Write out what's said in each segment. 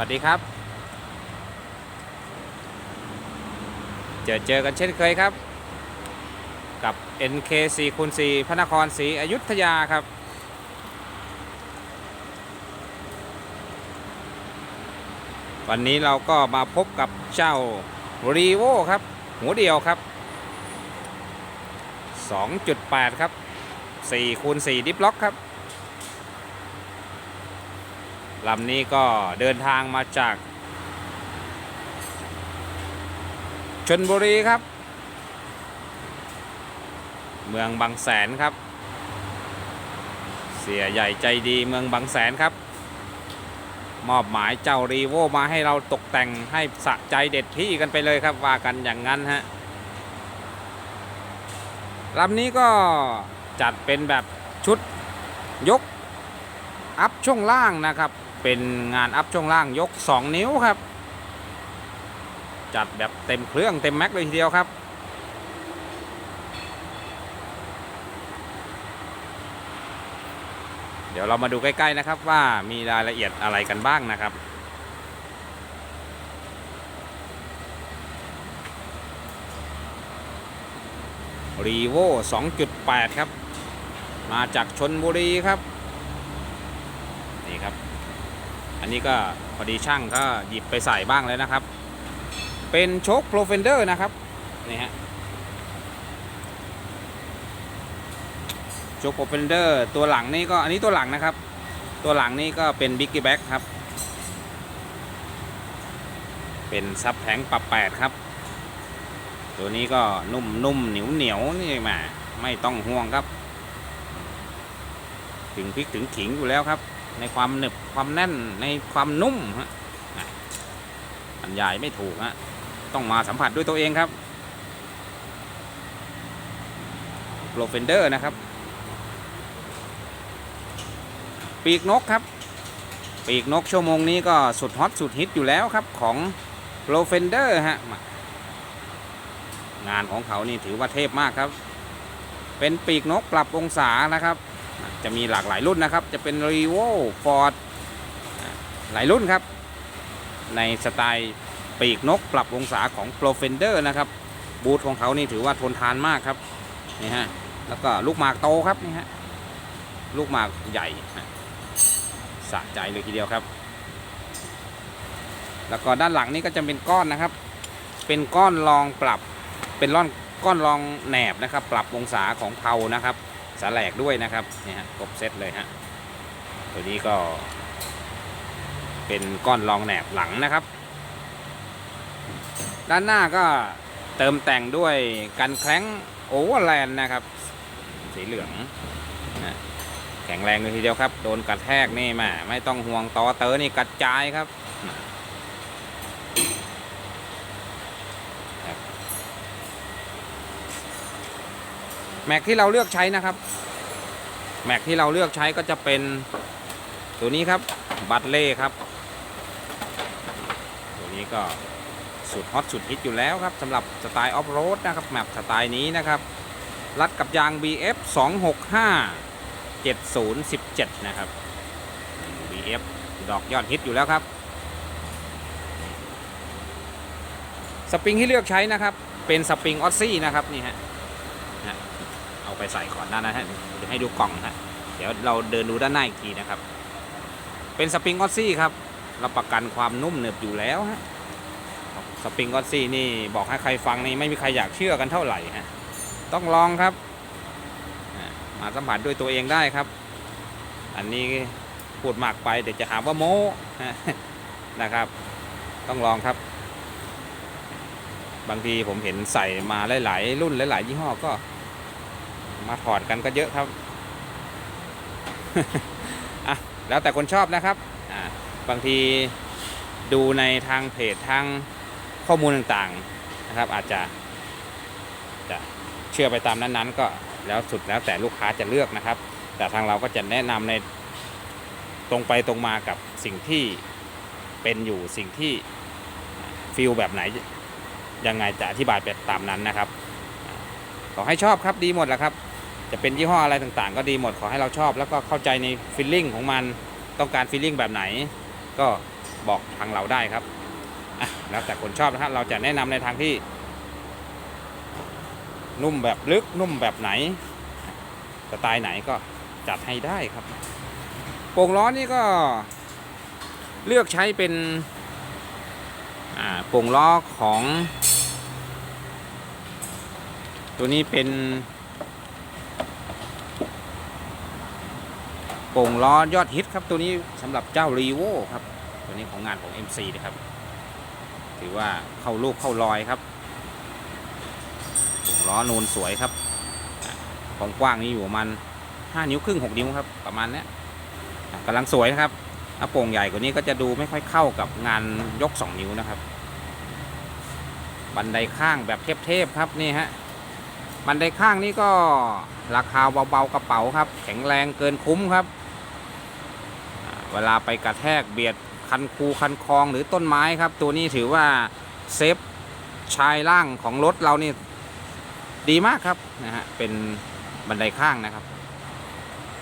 วัสดีครับ เจอเจอกันเช่นเคยครับ กับ NK 4 คูณ4พระนครศรีอยุธยาครับ วันนี้เราก็มาพบกับเจ้ารีโวครับ หัวเดียวครับ 2.8 ครับ4คูณ4ดิฟล็อกครับ ลำนี้ก็เดินทางมาจากชนบุรีครับ เมืองบางแสนครับ เสียใหญ่ใจดีเมืองบางแสนครับ มอบหมายเจ้ารีโวมาให้เราตกแต่งให้สะใจเด็ดที่กันไปเลยครับ ว่ากันอย่างนั้นฮะลำนี้ก็จัดเป็นแบบชุดยก อัพช่วงล่างนะครับ เป็นงานอัพช่วงล่างยก 2 นิ้วครับ จัดแบบเต็มเครื่องเต็มแม็กเลยทีเดียวครับ เดี๋ยวเรามาดูใกล้ๆนะครับว่ามีรายละเอียดอะไรกันบ้างนะครับรีโว2.8 ครับ มาจากชนบุรีครับ นี่ครับ อันนี้ก็พอดีช่างก็หยิบไปใส่บ้างแล้วนะครับ เป็นโชคโปรเฟนเดอร์นะครับนี่ฮะโชคโปรเฟนเดอร์ตัวหลังนี่ก็อันนี้ตัวหลังนะครับ ตัวหลังนี่ก็เป็นบิ๊กกี้แบ็กครับ เป็นซับแทงปรับแปดครับ ตัวนี้ก็นุ่มนุ่มเหนียวเหนียวนี่มาไม่ต้องห่วงครับ ถึงพริกถึงขิงอยู่แล้วครับ ในความหนึบความแน่นในความนุ่มฮะอะบรรยายไม่ถูกฮะต้องมาสัมผัสด้วยตัวเองครับโปรเฟนเดอร์นะครับ ปีกนกครับ ปีกนกชั่วโมงนี้ก็สุดฮอตสุดฮิตอยู่แล้วครับของโปรเฟนเดอร์ฮะงานของเขานี่ถือว่าเทพมากครับ เป็นปีกนกปรับองศานะครับ จะมีหลากหลายรุ่นนะครับ จะเป็น r e v o Ford หลายรุ่นครับ ในสไตล์ปีกนกปรับองศาของ p r o f e n d e r นะครับ บูธของเขานี่ถือว่าทนทานมากครับนี่ฮะแล้วก็ลูกหมากโตครับนี่ฮะลูกหมากใหญ่สะใจเลยทีเดียวครับ แล้วก็ด้านหลังนี่ก็จะเป็นก้อนนะครับ เป็นก้อนรองปรับเป็นร่อนก้อนรองแหนบนะครับ ปรับองศาของเพานะครับ สาแหลกด้วยนะครับนี่ฮะครบเซตเลยฮะตัวนี้ก็เป็นก้อนรองแหนบหลังนะครับ ด้านหน้าก็เติมแต่งด้วยกันแคล้งโอเวอร์แลนด์นะครับ สีเหลืองนะแข็งแรงเลยทีเดียวครับ โดนกระแทกนี่มาไม่ต้องห่วงต่อเตอร์นี่กระจายครับ แม็กที่เราเลือกใช้นะครับ แม็กที่เราเลือกใช้ก็จะเป็นตัวนี้ครับบัตเล่ครับ ตัวนี้ก็สุดฮอตสุดฮิตอยู่แล้วครับสำหรับสไตล์ออฟโรดนะครับแมปสไตล์นี้นะครับรัดกับยาง BF 265 7017 นะครับ BF ดอกยอดฮิตอยู่แล้วครับ สปริงที่เลือกใช้นะครับ เป็นสปริงออซซี่นะครับนี่ฮะ เอาไปใส่ก่อนหน้านะฮะเดี๋ยวให้ดูกล่องฮะเดี๋ยวเราเดินดูด้านหน้าอีกทีนะครับ เป็นสปริงออซซี่ครับรับประกันความนุ่มหนึบอยู่แล้วฮะสปริงออซซี่นี่บอกให้ใครฟังนี่ไม่มีใครอยากเชื่อกันเท่าไหร่ฮะต้องลองครับมาสัมผัสด้วยตัวเองได้ครับ อันนี้พูดมากไปเดี๋ยวจะหาว่าโม้นะครับ ต้องลองครับ บางทีผมเห็นใส่มาหลาย ๆ รุ่นหลาย ๆ ยี่ห้อก็ มาถอดกันก็เยอะครับอะแล้วแต่คนชอบนะครับอ่าบางทีดูในทางเพจทางข้อมูลต่างๆนะครับ อาจจะจะเชื่อไปตามนั้นๆ ก็แล้วสุดแล้วแต่ลูกค้าจะเลือกนะครับ แต่ทางเราก็จะแนะนำในตรงไปตรงมากับสิ่งที่เป็นอยู่สิ่งที่ฟิลแบบไหนยังไงจะอธิบายไปตามนั้นนะครับ ขอให้ชอบครับดีหมดแหละครับ จะเป็นยี่ห้ออะไรต่างๆ ก็ดีหมดขอให้เราชอบ แล้วก็เข้าใจในฟีลลิ่งของมันต้องการฟีลลิ่งแบบไหน ก็บอกทางเราได้ครับแล้วแต่คนชอบนะครับเราจะแนะนำในทางที่ นุ่มแบบลึกนุ่มแบบไหนสไตล์ไหนก็จัดให้ได้ครับโป่งล้อนี่ก็เลือกใช้เป็นอ่าโป่งล้อของ ตัวนี้เป็น โป่งล้อยอดฮิตครับตัวนี้สำหรับเจ้ารีโวครับ ตัวนี้ของงานของ MC นะครับ ถือว่าเข้าลูกเข้ารอยครับโป่งล้อนูนสวยครับอะความกว้างนี้อยู่ประมาณ5นิ้วครึ่ง6นิ้วครับประมาณนี้กำลังสวยนะครับถ้าโป่งใหญ่กว่านี้ก็จะดูไม่ค่อยเข้ากับงานยก 2 นิ้วนะครับ บันไดข้างแบบเทพๆครับนี่ฮะบันไดข้างนี่ก็ราคาเบาๆกระเป๋าครับ แข็งแรงเกินคุ้มครับ เวลาไปกระแทกเบียดคันคูคันคลองหรือต้นไม้ครับ ตัวนี้ถือว่าเซฟชายล่างของรถเรานี่ดีมากครับนะฮะเป็นบันไดข้างนะครับ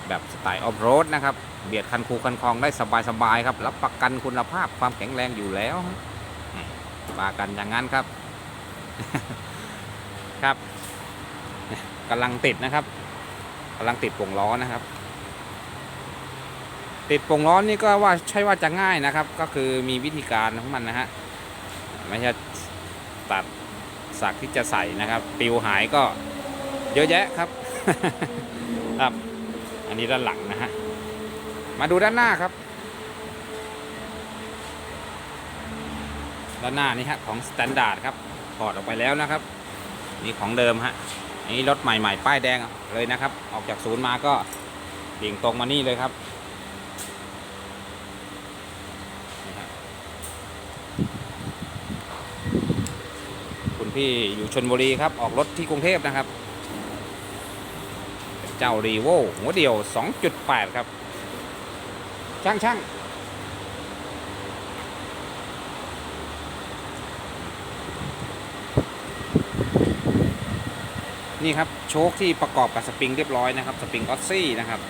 แบบสไตล์ออฟโรดนะครับ เบียดคันคูคันคลองได้สบายๆครับ รับประกันคุณภาพความแข็งแรงอยู่แล้วอืมว่ากันอย่างนั้นครับครับกำลังติดนะครับกำลังติดโป่งล้อนะครับ ติดป่งล้อนนี่ก็ว่าใช่ว่าจะง่ายนะครับ ก็คือมีวิธีการของมันนะฮะไม่ใช่ตัดสักที่จะใส่นะครับปิวหายก็เยอะแยะครับ ครับ อันนี้ด้านหลังนะฮะมาดูด้านหน้าครับ ด้านหน้านี่ฮะของสแตนดาร์ดครับถอดออกไปแล้วนะครับ นี่ของเดิมฮะอันนี้รถใหม่ๆ ป้ายแดงเลยนะครับ ออกจากศูนย์มาก็เดิ่งตรงมานี่เลยครับนี่ฮะ คุณพี่อยู่ชนบุรีครับ ออกรถที่กรุงเทพนะครับ เจ้ารีโวหัวเดียว 2.8 ครับ ช่างช่างนี่ครับ โชคที่ประกอบกับสปริงเรียบร้อยนะครับ สปริงออสซี่นะครับ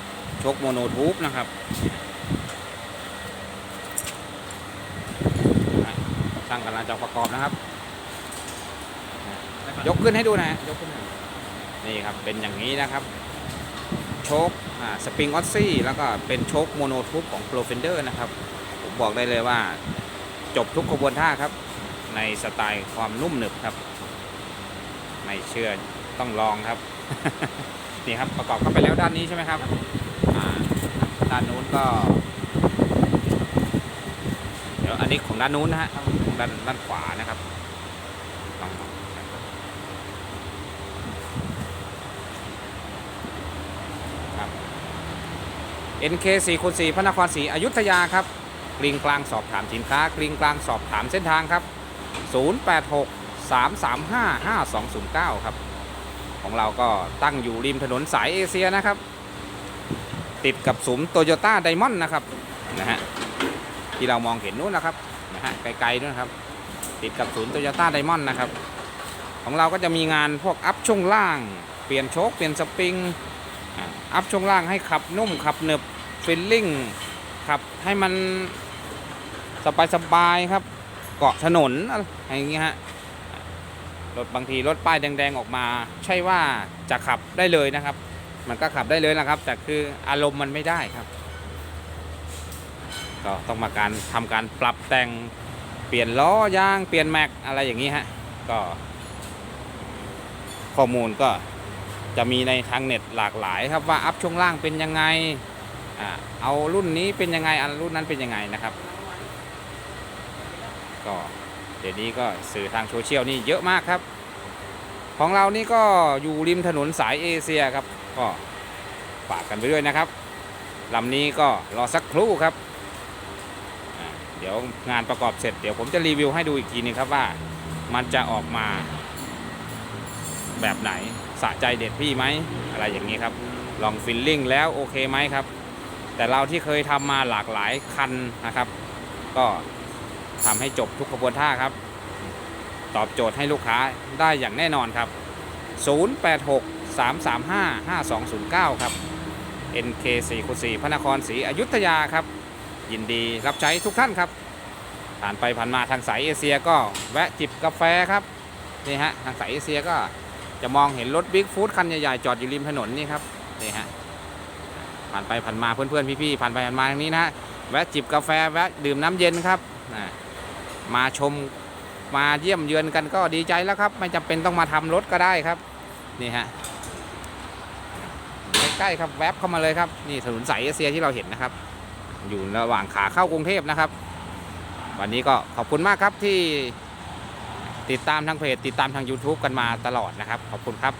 โชคโมโนทูบนะครับช่างกำลังจะประกอบนะครับ ยกขึ้นให้ดูนะฮะยกขึ้นนี่ครับเป็นอย่างนี้นะครับ โชคสปริงออสซี่แล้วก็เป็นโชคโมโนทูบของโปรเฟนเดอร์นะครับ ผมบอกได้เลยว่า จบทุกกระบวนท่าครับ ในสไตล์ความนุ่มหนึบครับ ไม่เชื่อต้องลองครับ นี่ครับประกอบเข้าไปแล้วด้านนี้ใช่ไหมครับด้านนู้นก็ เดี๋ยวอันนี้ของด้านนู้นนะฮะด้านด้านขวานะครับลองครับ NK 4คูณ4พระนครศรีอยุธยาครับกลิงกลางสอบถามสินค้ากลิงกลางสอบถามเส้นทางครับ 086 335 5209 ครับ ของเราก็ตั้งอยู่ริมถนนสายเอเชียนะครับ ติดกับสุมโตโยต้าไดมอนด์นะครับนะฮะที่เรามองเห็นนู้นนะครับนะฮะไกลๆนู้นนะครับ ติดกับศูนย์โตโยต้าไดมอนด์นะครับ ของเราก็จะมีงานพวกอัพช่วงล่าง เปลี่ยนโชคเปลี่ยนสปริง อัพช่วงล่างให้ขับนุ่มขับหนึบฟิลลิ่งขับให้มันสบายๆครับ เกาะถนนอะไรอย่างเงี้ยฮะรถบางทีรถป้ายแดง ๆ ออกมา ใช่ว่าจะขับได้เลยนะครับ มันก็ขับได้เลยนะครับ แต่คืออารมณ์มันไม่ได้ครับ ก็ต้องมาการทำการปรับแต่งเปลี่ยนล้อยางเปลี่ยนแม็กอะไรอย่างนี้ฮะก็ข้อมูลก็ จะมีในทางเน็ตหลากหลายครับว่าอัพช่วงล่างเป็นยังไงอเอารุ่นนี้เป็นยังไงอันรุ่นนั้นเป็นยังไงนะครับ ก็เดี๋ยวนี้ก็สื่อทางโซเชียลนี่เยอะมากครับ ของเรานี่ก็อยู่ริมถนนสายเอเชียครับ ก็ฝากกันไปด้วยนะครับลำนี้ก็รอสักครู่ครับ เดี๋ยวงานประกอบเสร็จเดี๋ยวผมจะรีวิวให้ดูอีกทีนึงครับว่ามันจะออกมาแบบไหน สะใจเด็ดพี่ไหมอะไรอย่างนี้ครับ ลองฟิลลิ่งแล้วโอเคไหมครับ แต่เราที่เคยทำมาหลากหลายคันนะครับ ก็ทำให้จบทุกขบวนท่าครับ ตอบโจทย์ให้ลูกค้าได้อย่างแน่นอนครับ 086 335 5209 ครับ NK 4 คู4พระนครศรีอยุธยาครับ ยินดีรับใช้ทุกท่านครับ ผ่านไปผ่านมาทางสายเอเชียก็แวะจิบกาแฟครับ นี่ฮะ ทางสายเอเชียก็ จะมองเห็นรถบิ๊กฟู้ดคันใหญ่ๆจอดอยู่ริมถนนนี่ครับนี่ฮะผ่านไปผ่านมาเพื่อนๆพี่ๆผ่านไปผ่านมาทางนี้นะฮะแวะจิบกาแฟแวะดื่มน้ำเย็นครับนะมาชมมาเยี่ยมเยือนกันก็ดีใจแล้วครับ ไม่จำเป็นต้องมาทำรถก็ได้ครับนี่ฮะใกล้ๆครับแวบเข้ามาเลยครับนี่ถนนสายเอเชียที่เราเห็นนะครับ อยู่ระหว่างขาเข้ากรุงเทพนะครับ วันนี้ก็ขอบคุณมากครับที่ ติดตามทางเพจติดตามทาง YouTube กันมาตลอดนะครับ ขอบคุณครับ